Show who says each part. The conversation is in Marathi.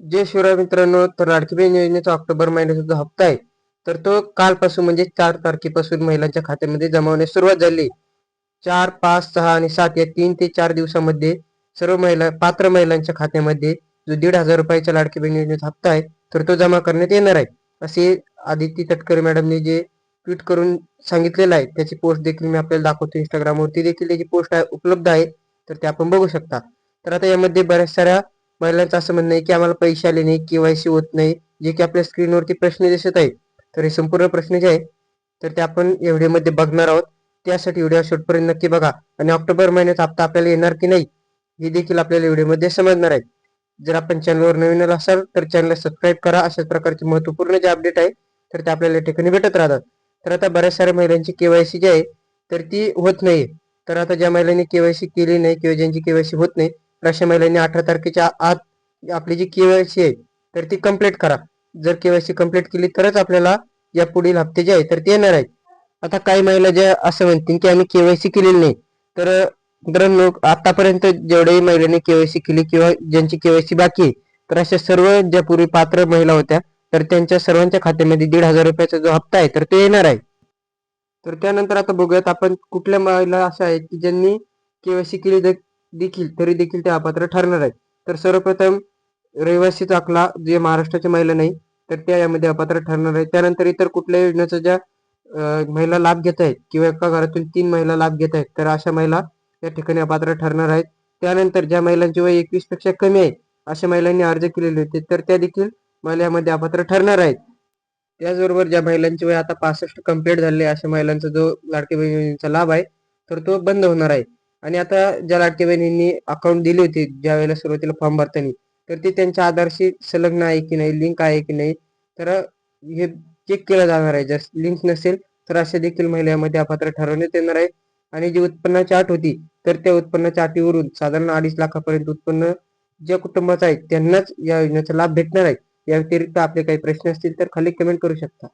Speaker 1: जे शिवराय मित्रांनो तर लाडकी बहीण योजनेचा ऑक्टोबर महिन्याचा जो हप्ता आहे तर तो कालपासून म्हणजे चार तारखेपासून महिलांच्या खात्यामध्ये जमा होण्यास सुरुवात झाली. चार पाच सहा आणि सात या तीन ते चार दिवसामध्ये सर्व महिला पात्र महिलांच्या खात्यामध्ये जो दीड हजार रुपयाचा लाडकी बहीण योजनेचा हप्ता आहे तर तो जमा करण्यात येणार आहे. असे आदिती तटकरे मॅडमने जे ट्विट करून सांगितलेलं आहे त्याची पोस्ट देखील मी आपल्याला दाखवतो इंस्टाग्रामवरती देखील त्याची पोस्ट आहे उपलब्ध आहे तर ते आपण बघू शकता. तर आता यामध्ये बऱ्याच साऱ्या महिलांचं असं म्हणणं आहे की आम्हाला पैसे आले नाही केवायसी होत नाही. जे की आपल्या स्क्रीनवरती प्रश्न दिसत आहे तर हे संपूर्ण प्रश्न जे आहे तर ते आपण या व्हिडिओमध्ये बघणार आहोत. त्यासाठी व्हिडिओ शेवटपर्यंत नक्की बघा. आणि ऑक्टोबर महिन्यात हप्ता आपल्याला येणार की नाही हे देखील आपल्याला व्हिडिओमध्ये समजणार आहे. जर आपण चॅनलवर नवीन असाल तर चॅनलला सबस्क्राईब करा. अशाच प्रकारचे महत्त्वपूर्ण जे अपडेट आहे तर ते आपल्याला ठिकाणी भेटत राहतात. तर आता बऱ्याच साऱ्या महिलांची केवायसी जी आहे तर ती होत नाही तर आता ज्या महिलांनी केवायसी केली नाही किंवा ज्यांची केवायसी होत नाही तर अशा महिलांनी अठरा तारखेच्या आत आपली जी केवायसी आहे तर ती कंप्लीट करा. जर केवायसी कंप्लीट केली तरच आपल्याला या पुढील हप्ते जे आहे तर ते येणार आहेत. आता काही महिला ज्या असं म्हणतील की आम्ही केवायसी केलेली नाही तर मित्रांनो आतापर्यंत जेवढ्याही महिलांनी केवायसी केली किंवा ज्यांची केवायसी बाकी आहे तर अशा सर्व ज्या पूर्वी पात्र महिला होत्या तर त्यांच्या सर्वांच्या खात्यामध्ये दीड हजार रुपयाचा जो हप्ता आहे तर तो येणार आहे. तर त्यानंतर आता बघूयात आपण कुठल्या महिला अशा आहेत की ज्यांनी केवायसी केली देखील तरी देखील ते अपात्र ठरणार आहेत. तर सर्वप्रथम रहिवासी चाकला जे महाराष्ट्राच्या महिला नाही तर त्या यामध्ये अपात्र ठरणार आहेत. त्यानंतर इतर कुठल्या योजनेचा ज्या महिला लाभ घेत आहेत किंवा एका घरातून तीन महिला लाभ घेत आहेत तर अशा महिला या ठिकाणी अपात्र ठरणार आहेत. त्यानंतर ज्या महिलांचे वय एकवीसपेक्षा कमी आहे अशा महिलांनी अर्ज केलेले होते तर त्या देखील महिला यामध्ये अपात्र ठरणार आहेत. त्याचबरोबर ज्या महिलांचे वय आता पासष्ट कंप्लीट झाले अशा महिलांचा जो लाडकी बहीण लाभ आहे तर तो बंद होणार आहे. आणि आता ज्या लाडकी बहिणींनी अकाउंट दिली होती ज्या वेळेला सुरुवातीला फॉर्म भरताना तर ते त्यांच्या आधारशी संलग्न आहे की नाही लिंक आहे की नाही तर हे चेक केलं जाणार आहे. जर लिंक नसेल तर अशा देखील महिलांमध्ये अपात्र ठरवण्यात येणार आहे. आणि जी उत्पन्नाची अट होती तर त्या उत्पन्नाच्या अटीवरून साधारण अडीच लाखापर्यंत उत्पन्न ज्या कुटुंबाचं आहे त्यांनाच या योजनेचा लाभ भेटणार आहे. या व्यतिरिक्त आपले काही प्रश्न असतील तर खाली कमेंट करू शकता.